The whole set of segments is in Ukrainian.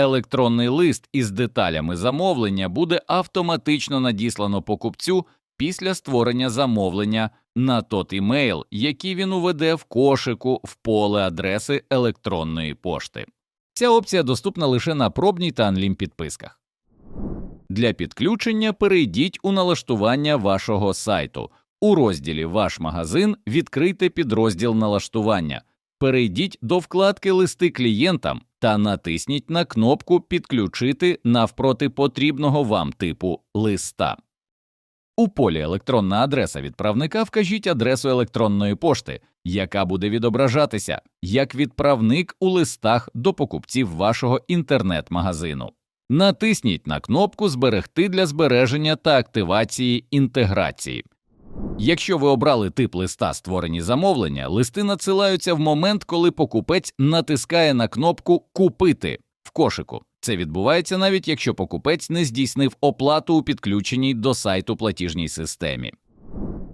Електронний лист із деталями замовлення буде автоматично надіслано покупцю після створення замовлення на тот імейл, який він уведе в кошику в поле адреси електронної пошти. Ця опція доступна лише на пробній та анлім підписках. Для підключення перейдіть у налаштування вашого сайту. У розділі Ваш магазин відкрийте підрозділ налаштування. Перейдіть до вкладки Листи клієнтам та натисніть на кнопку Підключити навпроти потрібного вам типу листа. У полі Електронна адреса відправника вкажіть адресу електронної пошти, яка буде відображатися як відправник у листах до покупців вашого інтернет-магазину. Натисніть на кнопку Зберегти для збереження та активації інтеграції. Якщо ви обрали тип листа створені замовлення, листи надсилаються в момент, коли покупець натискає на кнопку Купити в кошику. Це відбувається навіть якщо покупець не здійснив оплату у підключеній до сайту платіжній системі.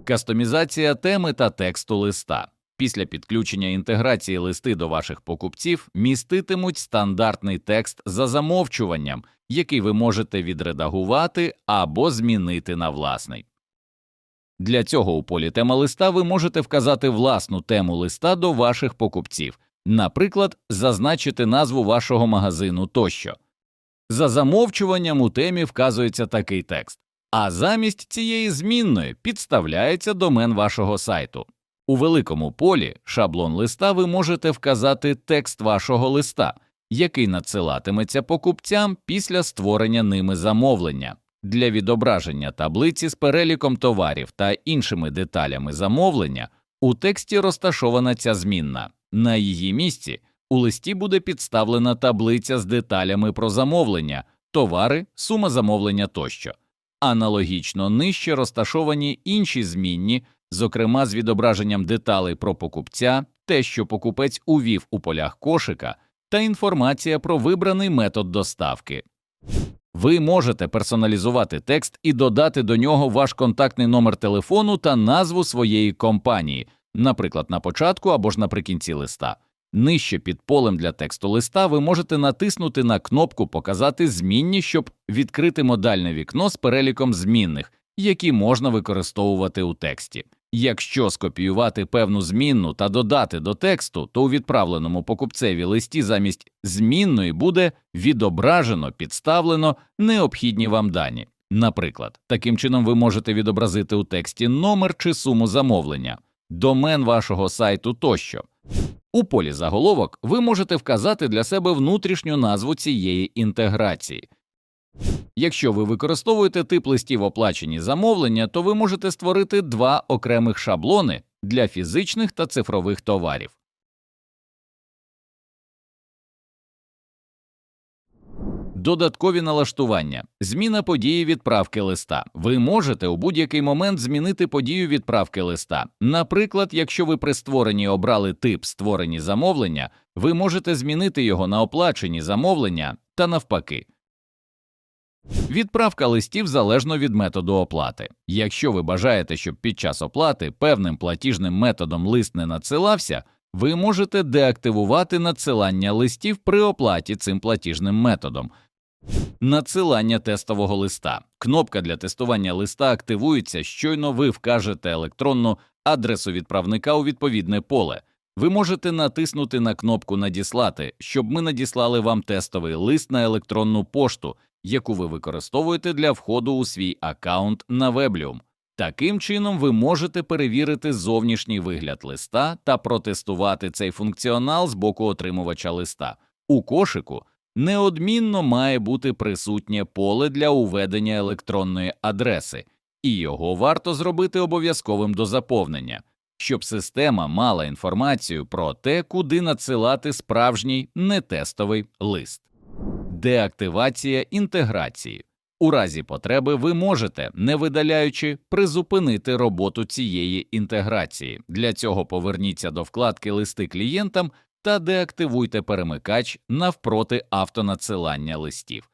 Кастомізація теми та тексту листа. Після підключення інтеграції листи до ваших покупців міститимуть стандартний текст за замовчуванням, який ви можете відредагувати або змінити на власний. Для цього у полі тема листа ви можете вказати власну тему листа до ваших покупців, наприклад, зазначити назву вашого магазину тощо. За замовчуванням у темі вказується такий текст, а замість цієї змінної підставляється домен вашого сайту. У великому полі шаблон листа ви можете вказати текст вашого листа, який надсилатиметься покупцям після створення ними замовлення. Для відображення таблиці з переліком товарів та іншими деталями замовлення у тексті розташована ця змінна. На її місці у листі буде підставлена таблиця з деталями про замовлення, товари, сума замовлення тощо. Аналогічно нижче розташовані інші змінні, зокрема з відображенням деталей про покупця, те, що покупець увів у полях кошика, та інформація про вибраний метод доставки. Ви можете персоналізувати текст і додати до нього ваш контактний номер телефону та назву своєї компанії, наприклад, на початку або ж наприкінці листа. Нижче під полем для тексту листа ви можете натиснути на кнопку Показати змінні, щоб відкрити модальне вікно з переліком змінних, які можна використовувати у тексті. Якщо скопіювати певну змінну та додати до тексту, то у відправленому покупцеві листі замість змінної буде відображено, підставлено необхідні вам дані. Наприклад, таким чином ви можете відобразити у тексті номер чи суму замовлення, домен вашого сайту тощо. У полі заголовок ви можете вказати для себе внутрішню назву цієї інтеграції. Якщо ви використовуєте тип листів оплачені замовлення, то ви можете створити два окремих шаблони для фізичних та цифрових товарів. Додаткові налаштування. Зміна події відправки листа. Ви можете у будь-який момент змінити подію відправки листа. Наприклад, якщо ви при створенні обрали тип створені замовлення, ви можете змінити його на оплачені замовлення та навпаки. Відправка листів залежно від методу оплати. Якщо ви бажаєте, щоб під час оплати певним платіжним методом лист не надсилався, ви можете деактивувати надсилання листів при оплаті цим платіжним методом. Надсилання тестового листа. Кнопка для тестування листа активується, щойно ви вкажете електронну адресу відправника у відповідне поле. Ви можете натиснути на кнопку Надіслати, щоб ми надіслали вам тестовий лист на електронну пошту, яку ви використовуєте для входу у свій аккаунт на Weblium. Таким чином, ви можете перевірити зовнішній вигляд листа та протестувати цей функціонал з боку отримувача листа. У кошику неодмінно має бути присутнє поле для уведення електронної адреси, і його варто зробити обов'язковим до заповнення, щоб система мала інформацію про те, куди надсилати справжній нетестовий лист. Деактивація інтеграції. У разі потреби ви можете, не видаляючи, призупинити роботу цієї інтеграції. Для цього поверніться до вкладки Листи клієнтам та деактивуйте перемикач навпроти автонадсилання листів.